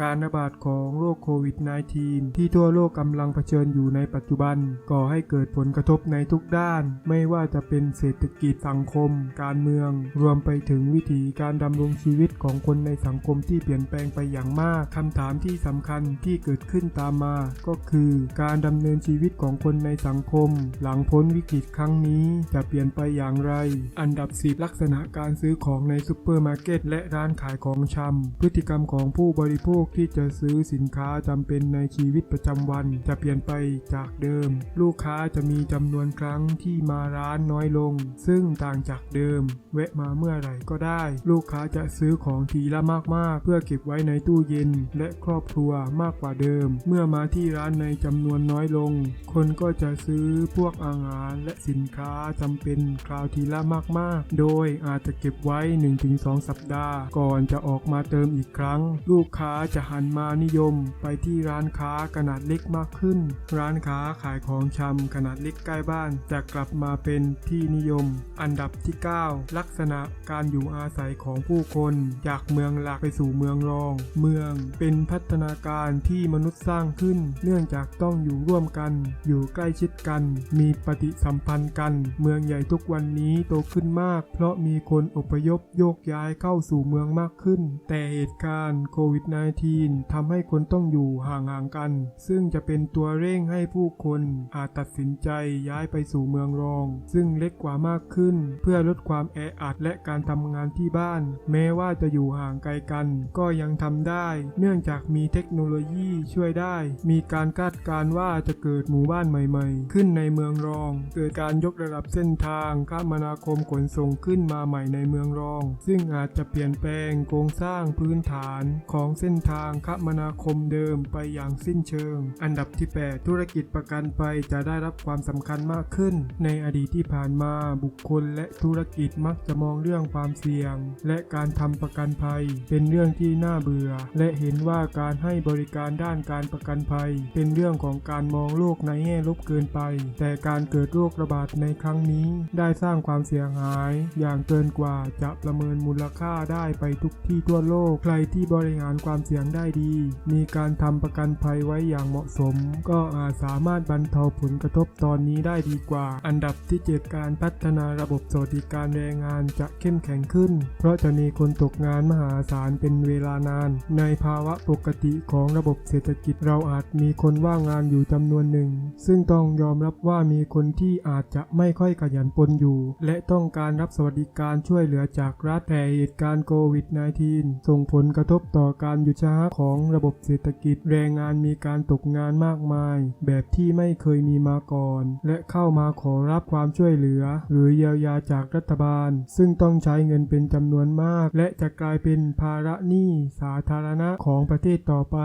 การระบาดของโรคโควิด -19 ที่ทั่วโลกกำลังเผชิญอยู่ในปัจจุบัน ก่อให้เกิดผลกระทบในทุกด้าน ไม่ว่าจะเป็นเศรษฐกิจสังคม การเมือง รวมไปถึงวิถีการดำรงชีวิตของคนในสังคมที่เปลี่ยนแปลงไปอย่างมากคำถามที่สำคัญที่เกิดขึ้นตามมา ก็คือการดำเนินชีวิตของคนในสังคม หลังพ้นวิกฤตครั้งนี้จะเปลี่ยนไปอย่างไร อันดับ 10 ลักษณะการซื้อของในซูเปอร์มาร์เก็ตและร้านขายของชำพฤติกรรมของผู้บริโภคที่จะซื้อสินค้าจำเป็นในชีวิตประจำวัน จะเปลี่ยนไปจากเดิม ลูกค้าจะมีจำนวนครั้งที่มาร้านน้อยลง ซึ่งต่างจากเดิม แวะมาเมื่อไหร่ก็ได้ ลูกค้าจะซื้อของทีละมากๆ เพื่อเก็บไว้ในตู้เย็น และครอบครัวมากกว่าเดิม เมื่อมาที่ร้านในจำนวนน้อยลง คนก็จะซื้อพวกอาหารและสินค้าจำเป็นคราวทีละมากๆ โดยอาจจะเก็บไว้ 1-2 สัปดาห์ ก่อนจะออกมาเติมอีกครั้ง ลูกค้าจะหันมานิยมไปที่ร้านค้าขนาดเล็กมากขึ้น ร้านค้าขายของชำขนาดเล็กใกล้บ้านจะกลับมาเป็นที่นิยม อันดับที่ 9 ลักษณะการอยู่อาศัยของผู้คน จากเมืองหลักไปสู่เมืองรอง เมืองเป็นพัฒนาการที่มนุษย์สร้างขึ้น เนื่องจากต้องอยู่ร่วมกัน อยู่ใกล้ชิดกัน มีปฏิสัมพันธ์กัน เมืองใหญ่ทุกวันนี้โตขึ้นมาก เพราะมีคนอพยพโยกย้ายเข้าสู่เมืองมากขึ้น แต่เหตุการณ์โควิด -19 ทำให้คนต้องอยู่ห่างๆกัน ซึ่งจะเป็นตัวเร่งให้ผู้คนอาจตัดสินใจย้ายไปสู่เมืองรอง ซึ่งเล็กกว่ามากขึ้น เพื่อลดความแออัดและการทำงานที่บ้าน แม้ว่าจะอยู่ห่างไกลกัน ก็ยังทำได้ เนื่องจากมีเทคโนโลยีช่วยได้ มีการคาดการณ์ว่าจะเกิดหมู่บ้านใหม่ๆ ขึ้นในเมืองรอง เกิดการยกระดับเส้นทางคมนาคมขนส่งขึ้นมาใหม่ในเมืองรอง ซึ่งอาจจะเปลี่ยนแปลงโครงสร้างพื้นฐานของเส้นทางางคมนาคมเดิมไปอย่างสิ้นเชิง อันดับที่ 8 ธุรกิจประกันภัยจะได้รับความสำคัญมากขึ้น ในอดีตที่ผ่านมาบุคคลและธุรกิจมักจะมองเรื่องความเสี่ยง และการทำประกันภัย เป็นเรื่องที่น่าเบื่อ และเห็นว่าการให้บริการด้านการประกันภัย เป็นเรื่องของการมองโลกในแง่ลบเกินไป แต่การเกิดโรคระบาดในครั้งนี้ได้สร้างความเสียหาย อย่างเกินกว่าจะประเมินมูลค่าได้ไปทุกที่ทั่วโลกใครที่บริหารความเสี่ยงได้ดี มีการทำประกันภัยไว้อย่างเหมาะสม ก็อาจสามารถบรรเทาผลกระทบตอนนี้ได้ดีกว่า อันดับที่ 7 การพัฒนาระบบสวัสดิการแรงงานจะเข้มแข็งขึ้น เพราะจะมีคนตกงานมหาศาลเป็นเวลานาน ในภาวะปกติของระบบเศรษฐกิจเราอาจมีคนว่างงานอยู่จำนวนหนึ่ง ซึ่งต้องยอมรับว่ามีคนที่อาจจะไม่ค่อยขยันปนอยู่ และต้องการรับสวัสดิการช่วยเหลือจากรัฐแต่เหตุการณ์โควิด -19 ส่งผลกระทบต่อการหยุดชะงักของระบบเศรษฐกิจ แรงงานมีการตกงานมากมาย แบบที่ไม่เคยมีมาก่อน และเข้ามาขอรับความช่วยเหลือ หรือเยียวยาจากรัฐบาล ซึ่งต้องใช้เงินเป็นจำนวนมาก และจะกลายเป็นภาระหนี้สาธารณะของประเทศต่อไป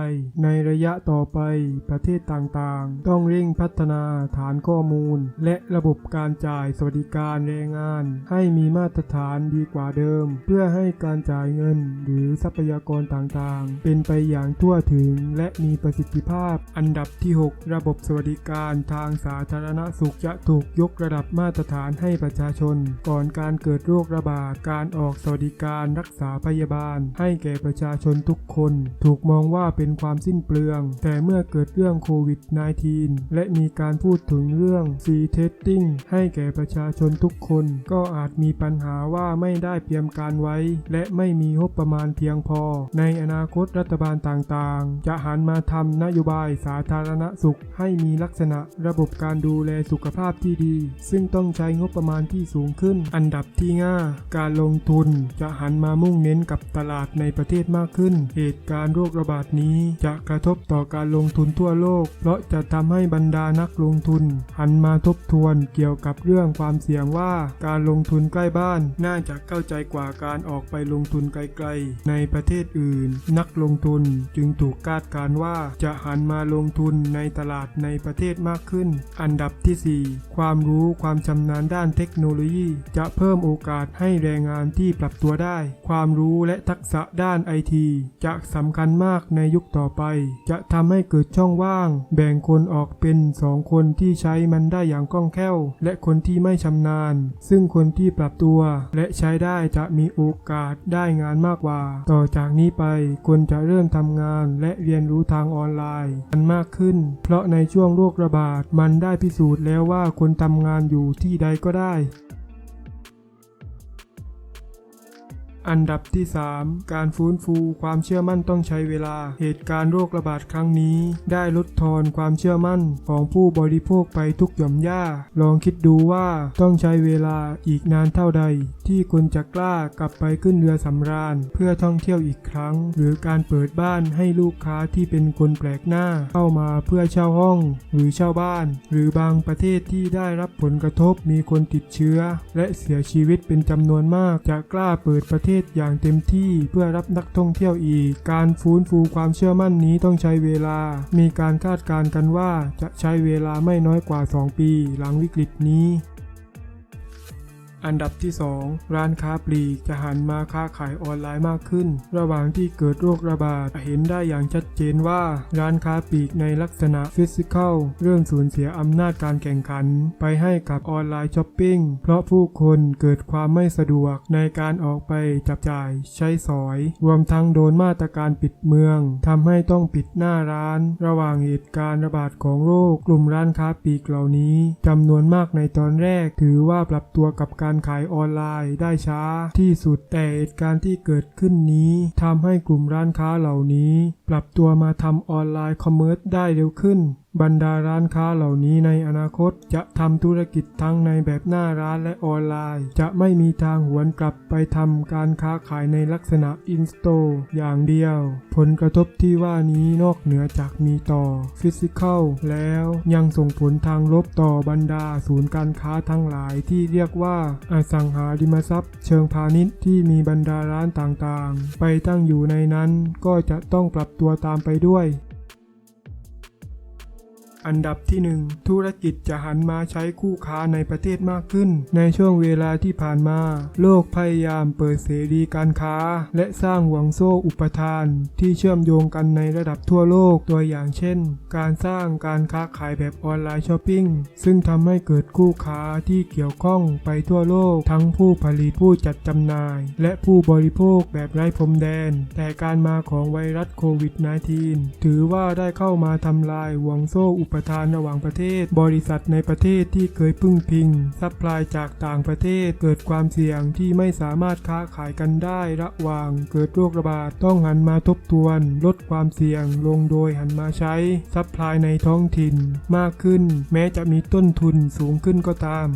ในระยะต่อไปประเทศต่างๆ ต้องเร่งพัฒนาฐานข้อมูล และระบบการจ่ายสวัสดิการแรงงาน ให้มีมาตรฐานดีกว่าเดิม เพื่อให้การจ่ายเงินหรือทรัพยากรต่างๆเป็นเป็นไปอย่างทั่วถึงและมีประสิทธิภาพ อันดับที่ 6 ระบบสวัสดิการทางสาธารณสุขจะถูกยกระดับมาตรฐานให้ประชาชน ก่อนการเกิดโรคระบาดการออกสวัสดิการรักษาพยาบาล ให้แก่ประชาชนทุกคน ถูกมองว่าเป็นความสิ้นเปลือง แต่เมื่อเกิดเรื่องโควิด -19 และมีการพูดถึงเรื่องฟรีเทสติ้งให้แก่ประชาชนทุกคน ก็อาจมีปัญหาว่าไม่ได้เตรียมการไว้ และไม่มีงบประมาณเพียงพอ ในอนาคตรัฐบาลต่างๆ จะหันมาทำนโยบายสาธารณสุข ให้มีลักษณะระบบการดูแลสุขภาพที่ดี ซึ่งต้องใช้งบประมาณที่สูงขึ้น อันดับที่ง่าการลงทุนจะหันมามุ่งเน้นกับตลาดในประเทศมากขึ้น เหตุการณ์โรคระบาดนี้จะกระทบต่อการลงทุนทั่วโลก เพราะจะทำให้บรรดานักลงทุน หันมาทบทวนเกี่ยวกับเรื่องความเสี่ยงว่าการลงทุนใกล้บ้าน น่าจะเข้าใจกว่าการออกไปลงทุนไกลๆ ในประเทศอื่น นักลงทุน จึงถูกคาดการณ์ว่าจะหันมาลงทุนในตลาดในประเทศมากขึ้น อันดับที่ 4 ความรู้ความชำนาญด้านเทคโนโลยี จะเพิ่มโอกาสให้แรงงานที่ปรับตัวได้ ความรู้และทักษะด้านไอทีจะสำคัญมากในยุคต่อไป จะทำให้เกิดช่องว่าง แบ่งคนออกเป็นสองคนที่ใช้มันได้อย่างคล่องแคล่ว และคนที่ไม่ชำนาญ ซึ่งคนที่ปรับตัว และใช้ได้จะมีโอกาสได้งานมากกว่า ต่อจากนี้ไปคนจะเริ่มทำงานและเรียนรู้ทางออนไลน์กันมากขึ้น เพราะในช่วงโรคระบาดมันได้พิสูจน์แล้วว่าคนทำงานอยู่ที่ใดก็ได้ อันดับที่ 3 การฟื้นฟูความเชื่อมั่นต้องใช้เวลา เหตุการณ์โรคระบาดครั้งนี้ ได้ลดทอนความเชื่อมั่นของผู้บริโภคไปทุกหย่อมย่า ลองคิดดูว่าต้องใช้เวลาอีกนานเท่าใดที่คุณจะกล้ากลับไปขึ้นเรือสำราญ เพื่อท่องเที่ยวอีกครั้ง หรือการเปิดบ้านให้ลูกค้าที่เป็นคนแปลกหน้า เข้ามาเพื่อเช่าห้อง หรือเช่าบ้าน หรือบางประเทศที่ได้รับผลกระทบมีคนติดเชื้อ และเสียชีวิตเป็นจำนวนมาก จะกล้าเปิดประเทศอย่างเต็มที่เพื่อรับนักท่องเที่ยวอีก การฟื้นฟูความเชื่อมั่นนี้ต้องใช้เวลา มีการคาดการณ์กันว่าจะใช้เวลาไม่น้อยกว่า 2 ปี หลังวิกฤตนี้ อันดับที่ 2 ร้านค้าปลีกจะหันมาค้าขายออนไลน์มากขึ้น ระหว่างที่เกิดโรคระบาดเห็นได้อย่างชัดเจนว่า ร้านค้าปลีกในลักษณะฟิสิกอลเรื่องสูญเสียอำนาจการแข่งขัน ไปให้กับออนไลน์ช้อปปิ้งเพราะผู้คนเกิดความไม่สะดวกในการออกไปจับจ่ายใช้สอย รวมทั้งโดนมาตรการปิดเมืองทำให้ต้องปิดหน้าร้าน ระหว่างเหตุการณ์ระบาดของโรคกลุ่มร้านค้าปลีกเหล่านี้จำนวนมากในตอนแรกถือว่าปรับตัวกับการการขายออนไลน์ได้ช้าที่สุดแต่เหตุการณ์ที่เกิดขึ้นนี้ทำให้กลุ่มร้านค้าเหล่านี้ ปรับตัวมาทำออนไลน์คอมเมอร์สได้เร็วขึ้น บรรดาร้านค้าเหล่านี้ในอนาคตจะทำธุรกิจทั้งในแบบหน้าร้านและออนไลน์ จะไม่มีทางหวนกลับไปทำการค้าขายในลักษณะอินสโตอย่างเดียว ผลกระทบที่ว่านี้นอกเหนือจากมีต่อฟิสิกอลแล้วยังส่งผลทางลบต่อบรรดาศูนย์การค้าทั้งหลายที่เรียกว่าอสังหาริมทรัพย์ เชิงพาณิชย์ที่มีบรรดาร้านต่างๆ ไปตั้งอยู่ในนั้นก็จะต้องปรับตัวตามไปด้วย อันดับที่ 1 ธุรกิจจะหันมาใช้คู่ค้าในประเทศมากขึ้น ในช่วงเวลาที่ผ่านมา โลกพยายามเปิดเสรีการค้า และสร้างห่วงโซ่อุปทาน ที่เชื่อมโยงกันในระดับทั่วโลกตัวอย่างเช่น การสร้างการค้าขายแบบออนไลน์ช้อปปิ้งซึ่งทำให้เกิดคู่ค้าที่เกี่ยวข้องไปทั่วโลก ทั้งผู้ผลิตผู้จัดจำหน่าย และผู้บริโภคแบบไร้พรมแดน แต่การมาของไวรัสโควิด -19 ถือว่าได้เข้ามาทำลายห่วงโซ่อุปปทานระหว่างประเทศ บริษัทในประเทศที่เคยพึ่งพิง ซัพพลายจากต่างประเทศเกิดความเสี่ยงที่ไม่สามารถค้าขายกันได้ระหว่างเกิดโรคระบาดต้องหันมาทบทวน ลดความเสี่ยงลงโดยหันมาใช้ซัพพลายในท้องถิ่น มากขึ้น แม้จะมีต้นทุนสูงขึ้นก็ตาม